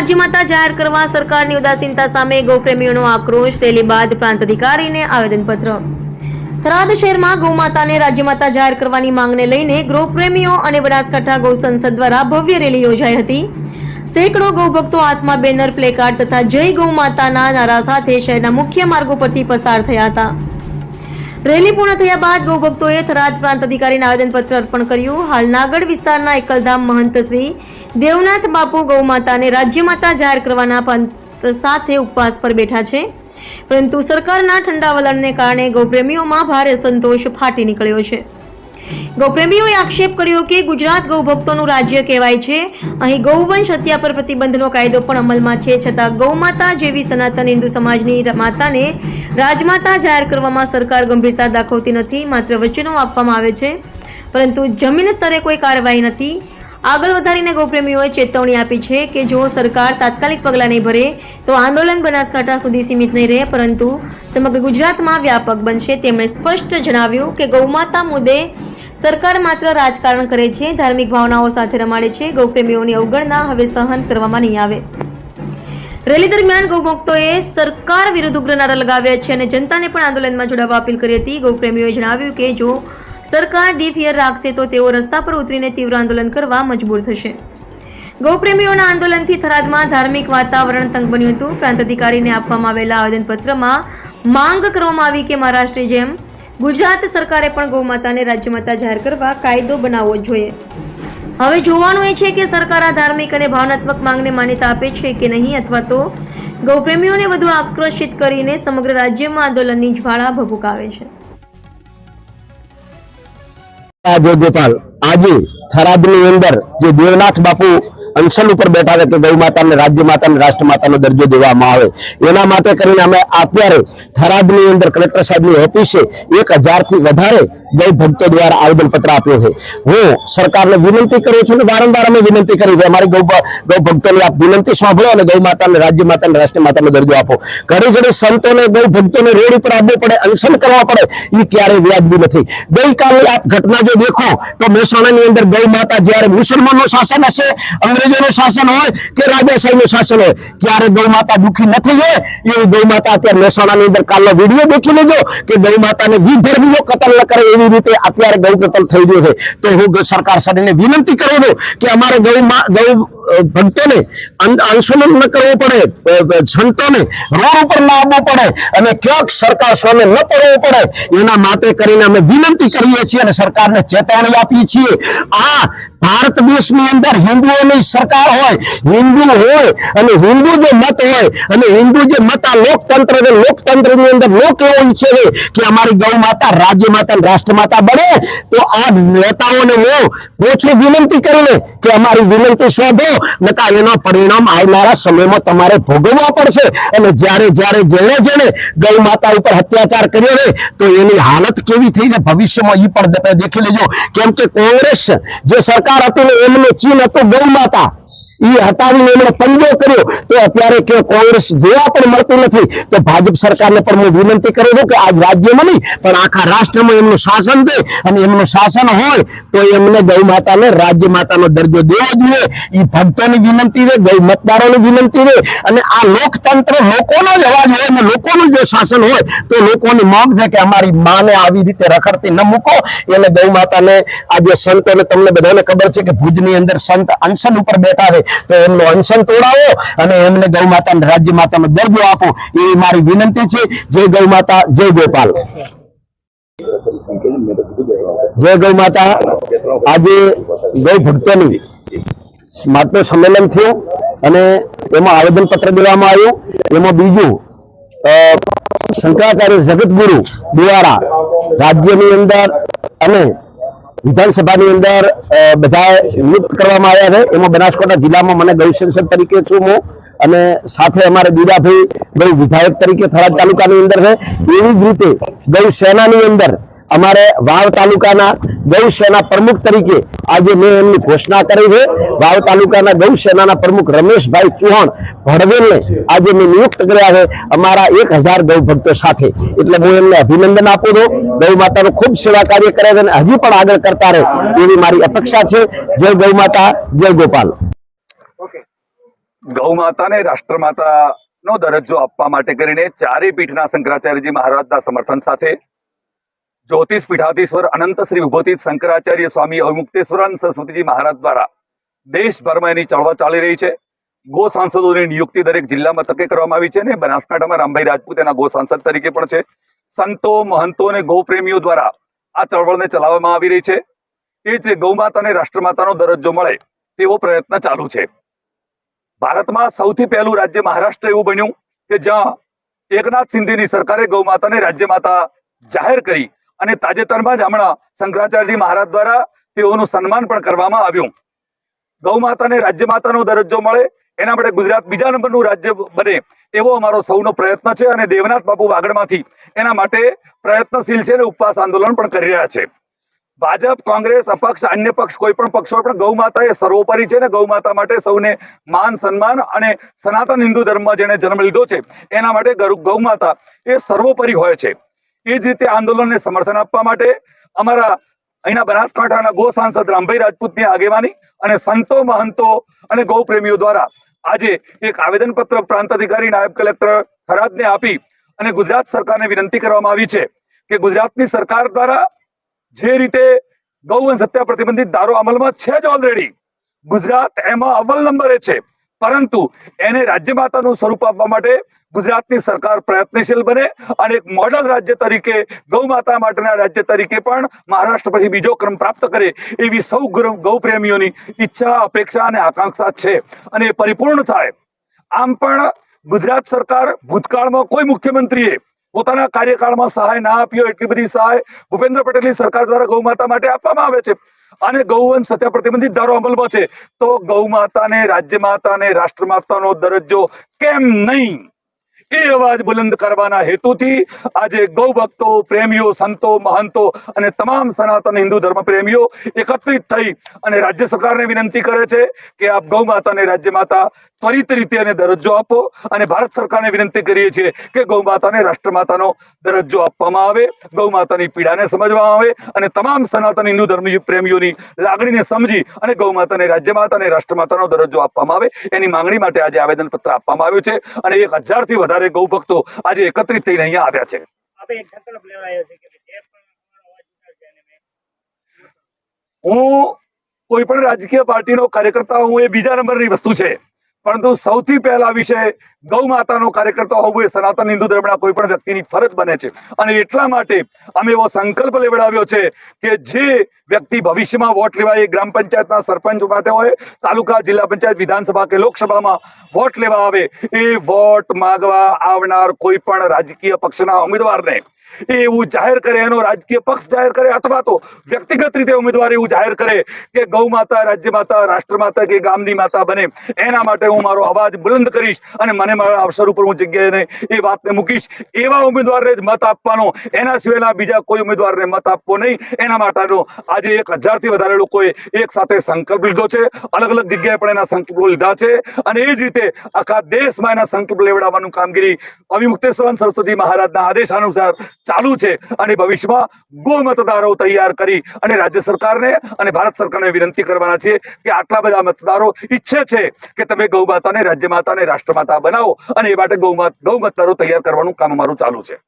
રાજ્યમાતા જાહેર કરવા સરકારની ઉદાસીનતા સામે ગૌપ્રેમીઓનો આક્રોશ રેલી બાદ પ્રાંત અધિકારીને આવેદનપત્ર. થરાદ શહેરમાં ગૌમાતાને રાજ્યમાતા જાહેર કરવાની માંગને લઈને ગૌપ્રેમીઓ અને બનાસકાંઠા ગૌ સંસદ દ્વારા ભવ્ય રેલી યોજાઈ હતી. સેંકડો ગૌભક્તો હાથમાં બેનર, પ્લેકાર્ડ તથા જય ગૌમાતાના નારા સાથે શહેરના મુખ્ય માર્ગો પરથી પસાર થયા હતા. રેલી પૂર્ણ થયા બાદ ગૌભક્તોએ થરાદ પ્રાંત અધિકારીને આવેદનપત્ર અર્પણ કર્યું. હાલ નાગડ વિસ્તારના એકલધામ મહંત શ્રી દેવનાથ બાપુ ગૌમાતાને રાજ્યમાતા જાહેર કરવાના પંથ સાથે ઉપવાસ પર બેઠા છે. પરંતુ સરકારના ઠંડા વલણને કારણે ગૌપ્રેમીઓમાં ભારે સંતોષ ફાટી નીકળ્યો છે. ગૌપ્રેમીઓએ આક્ષેપ કર્યો કે ગુજરાત ગૌભક્તોનું રાજ્ય કહેવાય છે. અહીં ગૌવંશ હત્યા પર પ્રતિબંધનો કાયદો પણ અમલમાં છે. છતાં ગૌમાતા જેવી સનાતન હિન્દુ સમાજની માતાને રાજમાતા જાહેર કરવામાં સરકાર ગંભીરતા દાખવતી નથી, માત્ર વચનો આપવામાં આવે છે. પરંતુ જમીન સ્તરે કોઈ કાર્યવાહી નથી. આગળ વધારીને ગૌપ્રેમીઓએ ચેતવણી આપી છે કે જો સરકાર તાત્કાલિક પગલાં નહીં ભરે, તો આંદોલન બનાસકાંઠા સુધી સીમિત નહીં રહે, પરંતુ સમગ્ર ગુજરાતમાં વ્યાપક બનશે. તેમણે સ્પષ્ટ જણાવ્યું કે ગૌમાતા મુદ્દે સરકાર માત્ર રાજકારણ કરે છે, ધાર્મિક ભાવનાઓ સાથે રમાડે છે. ગૌપ્રેમીઓની અવગણના હવે સહન કરવામાં નહીં આવે. રેલી દરમિયાન ગૌમુક્તોએ સરકાર વિરુદ્ધ ઉગ્ર નારા લગાવ્યા છે અને જનતાને પણ આંદોલનમાં જોડાવા અપીલ કરી હતી. ગૌપ્રેમીઓએ જણાવ્યું કે જો સરકાર ડીફિયર રાખશે તો તેઓ રસ્તા પર ઉતરીને તીવ્ર આંદોલન કરવા મજબૂર થશે. ગૌપ્રેમીઓના આંદોલનથી થરાદમાં ધાર્મિક વાતાવરણ તંગ બન્યું હતું. પ્રાંત અધિકારીને આપવામાં આવેલા આવેદનપત્રમાં માંગ કરવામાં આવી કે મહારાષ્ટ્રની જેમ ગુજરાત સરકારે પણ ગૌમાતાને રાજ્યમાતા જાહેર કરવા કાયદો બનાવવો જોઈએ. હવે જોવાનું એ છે કે સરકાર આ ધાર્મિક અને ભાવનાત્મક માંગને માન્યતા આપે છે કે નહીં અથવા તો ગૌપ્રેમીઓને વધુ આક્રોશિત કરીને સમગ્ર રાજ્યમાં આંદોલનની જ્વાળા ભભૂકાવે છે. આજે ગોપાલ આજે થરાદની અંદર જે દેવનાથ બાપુ અનશન ઉપર બેઠા છે કે ગૌ માતાને રાજ્ય માતાને રાષ્ટ્ર માતાનો દરજ્જો દેવામાં આવે. એના માટે કરીને અમે અત્યારે થરાદની અંદર કલેક્ટર સાહેબની ઓફિસે એક હજારથી વધારે ગૌ ભક્તો દ્વારા આવેદનપત્ર આપ્યો છે. હું સરકારને વિનંતી કરું છું ને વારંવાર અમે વિનંતી કરી છે અમારી ગૌ ગૌ ભક્તોની આપ વિનંતી સાંભળો અને ગૌ માતાને રાજ્ય માતાને રાષ્ટ્ર માતાનો દરજ્જો આપો. ઘડી ઘડી સંતોને, ગૌ ભક્તોને રોડ ઉપર આવવું પડે અનશન કરવા પડે એ ક્યારેય વ્યાજબી નથી. ગઈકાલે આપ ઘટના જો દેખો, તો મહેસાણાની અંદર ગૌ માતા જ્યારે મુસલમાનનું શાસન હશે અંગ્રેજોનું શાસન હોય કે રાજાશાહીનું શાસન હોય, ક્યારે ગૌ માતા દુઃખી નથી હોય એવી ગૌ અત્યારે મહેસાણાની અંદર કાલનો વીડિયો દેખી લેજો કે ગૌ માતાને વિધર્મીઓ કતલ ન કરે એવી રીતે અત્યારે ગૌ કતલ થઈ ગયો છે. તો હું સરકાર સાથે વિનંતી કરું છું કે અમારે ગૌ ગૌ ભક્તોને આંદોલન ન કરવું પડે સંતોને રોડ ઉપર ન આવવું પડે અને ક્યાંક સરકાર સામે ન પડવું પડે, એના માટે કરીને અમે વિનંતી કરીએ છીએ અને સરકારને ચેતવણી આપીએ છીએ. આ ભારત દેશની અંદર હિન્દુઓની સરકાર હોય, હિન્દુ હોય અને હિન્દુ જે મત હોય અને હિન્દુ જે મત આ લોકતંત્ર છે, લોકતંત્રની અંદર લોક એવો ઈચ્છે છે કે અમારી ગૌ માતા રાજ્ય માતા રાષ્ટ્ર માતા બને, તો આ નેતાઓને હું ઓછું વિનંતી કરીને કે અમારી વિનંતી શોધો નકા એનો પરિણામ આવનારા સમયમાં તમારે ભોગવવા પડશે. અને જ્યારે જ્યારે જેણે જેણે ગૌ માતા ઉપર અત્યાચાર કર્યો ને, તો એની હાલત કેવી થઈ છે ભવિષ્યમાં એ પણ દેખી લેજો. કેમ કે કોંગ્રેસ જે સરકાર હતી ને એમનું ચીન હતું ગૌ માતા. એ હટાવીને એમણે પંજો કર્યો. તો અત્યારે કે કોંગ્રેસ જોવા પણ મળતું નથી. તો ભાજપ સરકારને પણ હું વિનંતી કરું છું કે આજ રાજ્યમાં નહીં, પણ આખા રાષ્ટ્રમાં એમનું શાસન છે અને એમનું શાસન હોય તો એમને ગૌ માતાને, રાજ્ય માતાનો દરજ્જો દેવો જોઈએ. એ ભક્તોની વિનંતી છે, ગૌ મતદારોની વિનંતી છે. અને આ લોકતંત્ર લોકોનો જ અવાજ હોય અને લોકોનું જો શાસન હોય, તો લોકોની માંગ છે કે અમારી માને આવી રીતે રખડતી ન મૂકો. એને ગૌ માતાને આજે સંતોને તમને બધાને ખબર છે કે ભુજની અંદર સંત અનશન ઉપર બેઠા છે. તો એમનો અનશન તોડાવો અને એમને ગૌ માતાને રાજ્ય માતાનો દરજ્જો આપો એવી મારી વિનંતી છે. જય ગૌ માતા, જય ગોપાલ. જય ગૌ માતા. આજે ગૌ ભક્તોની માટનું સંમેલન થયું અને એમાં આવેદનપત્ર દેવામાં આવ્યું. એમાં બીજું શંકરાચાર્ય જગતગુરુ દ્વારા રાજ્યની અંદર અને વિધાનસભાની અંદર બધા નિયુક્ત કરવામાં આવ્યા છે. એમાં બનાસકાંઠા જિલ્લામાં મને ગૌ સંસદ તરીકે છું હું. અને સાથે અમારે દીદાભાઈ ગૌ વિધાયક તરીકે થરાદ તાલુકાની અંદર છે. એવી જ રીતે ગૌ સેનાની અંદર અમારે વાવ તાલુકાના ગૌસેના પ્રમુખ તરીકે આજે મેં એમની ઘોષણા કરી છે. વાવ તાલુકાના ગૌસેનાના પ્રમુખ રમેશભાઈ ચૌહાણ ભડવેલને આજે મેં નિયુક્ત કર્યા છે. અમારા એક હજાર ગૌ ભક્તો સાથે. એટલે હું એમને અભિનંદન આપું છું. ગૌ માતાનું ખૂબ સેવા કાર્ય કરે છે અને હજી પણ આગળ કરતા રહે એવી મારી અપેક્ષા છે. જય ગૌ માતા, જય ગોપાલ. ગૌ માતાને રાષ્ટ્રમાતાનો દરજ્જો આપવા માટે કરીને ચારે પીઠના શંકરાચાર્યજી મહારાજના સમર્થન સાથે જ્યોતિષ પીઠાધીશ્વર અનંત શ્રી વિભૂતિ શંકરાચાર્ય સ્વામી અવિમુક્તેશ્વરાન સરસ્વતીજી મહારાજ દ્વારા દેશભરમાં એની ચળવળ ચાલી રહી છે. ગો સાંસદોની નિયુક્તિ દરેક જિલ્લામાં તકે કરવામાં આવી છે અને બનાસકાંઠામાં રામભાઈ રાજપૂત એના ગો સાંસદ તરીકે પણ છે. સંતો, મહંતો અને ગૌ પ્રેમીઓ દ્વારા આ ચળવળને ચલાવવામાં આવી રહી છે. એ જ રીતે ગૌ રાષ્ટ્રમાતાનો દરજ્જો મળે તેવો પ્રયત્ન ચાલુ છે. ભારતમાં સૌથી પહેલું રાજ્ય મહારાષ્ટ્ર એવું બન્યું કે જ્યાં એકનાથ શિંદેની સરકારે ગૌમાતાને રાજ્યમાતા રાજ્ય માતા જાહેર કરી અને તાજેતરમાં જ હમણાં શંકરાચાર્યજી મહારાજ દ્વારા તેઓનું સન્માન પણ કરવામાં આવ્યું. ગૌ માતાને રાજ્ય માતાનો દરજ્જો મળે, એના માટે ગુજરાત બીજા નંબરનું રાજ્ય બને, એવો અમારો સૌનો પ્રયત્ન છે અને દેવનાથ બાપુ વાગડમાંથી એના માટે પ્રયત્નશીલ છે અને ઉપવાસ આંદોલન પણ કરી રહ્યા છે. ભાજપ, કોંગ્રેસ, અપક્ષ, અન્ય પક્ષ, કોઈ પણ પક્ષ પણ ગૌ માતા એ સર્વોપરી છે ને ગૌ માતા માટે સૌને માન, સન્માન અને સનાતન હિન્દુ ધર્મમાં જેને જન્મ લીધો છે, એના માટે ગૌ માતા એ સર્વોપરી હોય છે. એ જ રીતે આંદોલનને સમર્થન આપવા માટે અમારા અહીંના બનાસકાંઠાના ગો સાંસદ રામભાઈ રાજપૂતની આગેવાની અને સંતો મહંતો અને ગૌપ્રેમીઓ દ્વારા આજે એક આવેદનપત્ર પ્રાંત અધિકારી નાયબ કલેક્ટર થરાદને આપી અને ગુજરાત સરકારને વિનંતી કરવામાં આવી છે કે ગુજરાતની સરકાર દ્વારા જે રીતે ગૌવંશ હત્યા પ્રતિબંધિત ધારો અમલમાં છે જ ઓલરેડી ગુજરાત એમાં અવ્વલ નંબરે છે. પરંતુ એને રાજ્ય માતાનું સ્વરૂપ આપવા માટે ગુજરાતની સરકાર પ્રયત્નશીલ બને અને એક મોડલ રાજ્ય તરીકે, ગૌ માતા માટેના રાજ્ય તરીકે પણ મહારાષ્ટ્ર પછી બીજો ક્રમ પ્રાપ્ત કરે એવી સૌ ગૌ પ્રેમીઓની ઈચ્છા, અપેક્ષા અને આકાંક્ષા છે. અને એ પરિપૂર્ણ થાય. આમ પણ ગુજરાત સરકાર ભૂતકાળમાં કોઈ મુખ્યમંત્રીએ પોતાના કાર્યકાળમાં સહાય ના આપ્યો એટલી બધી સહાય ભૂપેન્દ્ર પટેલની સરકાર દ્વારા ગૌ માતા માટે આપવામાં આવે છે. અને ગૌવંશ સત્યા પ્રતિબંધિત ધારો અમલમાં છે. તો ગૌ માતાને રાજ્ય માતાને રાષ્ટ્ર માતાનો દરજ્જો કેમ નહીં? એ અવાજ બુલંદ કરવાના હેતુથી આજે ગૌ ભક્તો પ્રેમીઓ, સંતો, મહંતો અને તમામ સનાતન હિન્દુ ધર્મ પ્રેમીઓ એકત્રિત થઈ અને રાજ્ય સરકારને વિનંતી કરે છે કે આપ ગૌ માતાને રાજ્ય માતા ત્વરિત રીતે દરજ્જો આપો અને ભારત સરકારને વિનંતી કરીએ છીએ કે ગૌ માતાને રાષ્ટ્ર દરજ્જો આપવામાં આવે, ગૌ માતાની પીડાને સમજવામાં આવે અને તમામ સનાતન હિન્દુ ધર્મ પ્રેમીઓની લાગણીને સમજી અને ગૌ માતાને રાજ્ય માતા અને રાષ્ટ્ર દરજ્જો આપવામાં આવે એની માંગણી માટે આજે આવેદનપત્ર આપવામાં આવ્યું છે અને એક હજારથી વધારે ગૌ ભક્તો આજે એકત્રિત થઈને અહીંયા આવ્યા છે. હું કોઈ પણ રાજકીય પાર્ટીનો કાર્યકર્તા હું એ બીજા નંબરની વસ્તુ છે. પરંતુ સૌથી પહેલા વિષય ગૌ માતાનો કાર્યકર્તા હોવું એ સનાતન હિન્દુ ધર્મના કોઈ પણ વ્યક્તિની ફરજ બને છે. અને એટલા માટે અમે એવો સંકલ્પ લેવડાવ્યો છે કે જે વ્યક્તિ ભવિષ્યમાં વોટ લેવા એ ગ્રામ પંચાયતના સરપંચ માટે હોય, તાલુકા જિલ્લા પંચાયત વિધાનસભા કે લોકસભામાં વોટ લેવા આવે એ વોટ માગવા આવનાર કોઈ પણ રાજકીય પક્ષના ઉમેદવારને એ એવું જાહેર કરે, એનો રાજકીય પક્ષ જાહેર કરે અથવા તો વ્યક્તિગત રીતે ઉમેદવાર એવું જાહેર કરે કે ગૌ માતા રાજ્ય માતા, રાષ્ટ્ર માતા કે ગામની માતા બને. એના માટે હું મારો અવાજ બુલંદ કરીશ અને મને મારા અવસર ઉપર હું જગ્યાએ એ વાતને મૂકીશ. એવા ઉમેદવારને જ મત આપવાનો. એના સિવાયના બીજા કોઈ ઉમેદવારને મત આપવો નહીં. એના માટેનો આજે એક હજારથી વધારે લોકોએ એક સાથે સંકલ્પ લીધો છે. અલગ અલગ જગ્યાએ પણ એના સંકલ્પો લીધા છે. અને એ જ રીતે આખા દેશમાં એના સંકલ્પ લેવડાવવાનું કામગીરી અવિમુક્તેશ્વર સરસ્વતી મહારાજના આદેશ અનુસાર ચાલુ છે. અને ભવિષ્યમાં ગો મતદારો તૈયાર કરી અને રાજ્ય સરકારને અને ભારત સરકારને વિનંતી કરવાના છે કે આટલા બધા મતદારો ઈચ્છે છે કે તમે ગૌ માતાને રાજ્ય માતાને રાષ્ટ્ર માતા બનાવો અને એ માટે ગૌ ગૌ મતદારો તૈયાર કરવાનું કામ અમારું ચાલુ છે.